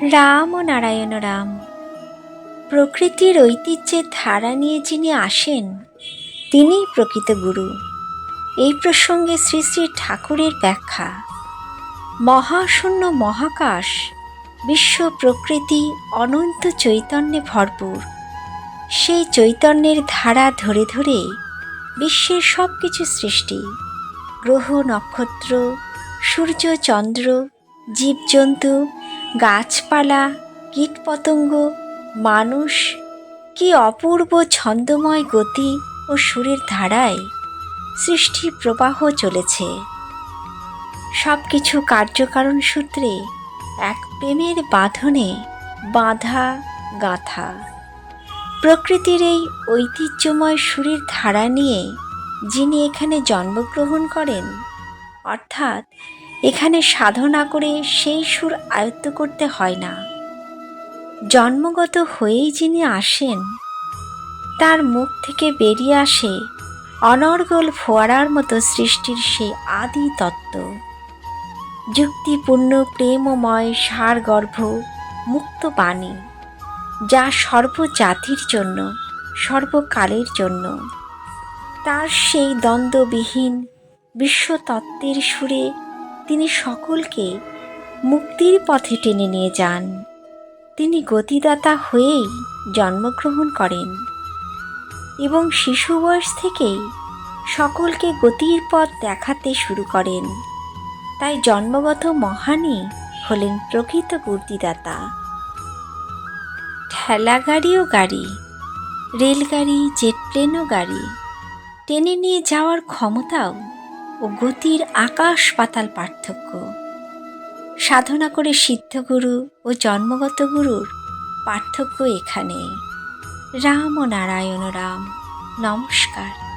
রাম ও নারায়ণ রাম। প্রকৃতির ঐতিহ্যের ধারা নিয়ে যিনি আসেন, তিনিই প্রকৃত গুরু। এই প্রসঙ্গে শ্রী শ্রী ঠাকুরের ব্যাখ্যা। মহাশূন্য মহাকাশ, বিশ্ব প্রকৃতি অনন্ত চৈতন্যে ভরপুর। সেই চৈতন্যের ধারা ধরে ধরে বিশ্বের সব কিছু সৃষ্টি। গ্রহ নক্ষত্র, সূর্য, চন্দ্র, জীবজন্তু গাছপালা, কীটপতঙ্গ, মানুষ, কি অপূর্ব ছন্দময় গতি ও সুরের ধারায় সৃষ্টি প্রবাহ চলেছে। সব কিছু কার্যকারণ সূত্রে এক প্রেমের বাঁধনে বাঁধা গাথা। প্রকৃতির এই ঐতিহ্যময় সুরের ধারা নিয়ে যিনি এখানে জন্মগ্রহণ করেন, অর্থাৎ এখানে সাধনা করে সেই সুর আয়ত্ত করতে হয় না। জন্মগত হয়েই যিনি আসেন, তার মুখ থেকে বেরিয়ে আসে অনর্গল ফোয়ারার মতো সৃষ্টির সেই আদি তত্ত্ব। যুক্তিপূর্ণ, প্রেমময়, সারগর্ভ, মুক্ত বাণী, যা সর্বজাতির জন্য, সর্বকালের জন্য। তার সেই দ্বন্দ্ববিহীন, বিশ্বতত্ত্বের সুরে তিনি সকলকে মুক্তির পথে টেনে নিয়ে যান। তিনি গতিদাতা হয়েই জন্মগ্রহণ করেন এবং শিশু বয়স থেকেই সকলকে গতির পথ দেখাতে শুরু করেন। তাই জন্মগত মহানই হলেন প্রকৃত গতিদাতা। ঠেলা গাড়িও গাড়ি, রেলগাড়ি জেট প্লেনও গাড়ি, টেনে নিয়ে যাওয়ার ক্ষমতাও ও গতির আকাশ পাতাল পার্থক্য। সাধনা করে সিদ্ধগুরু ও জন্মগত গুরুর পার্থক্য এখানে। রাম ও নারায়ণ রাম, নমস্কার।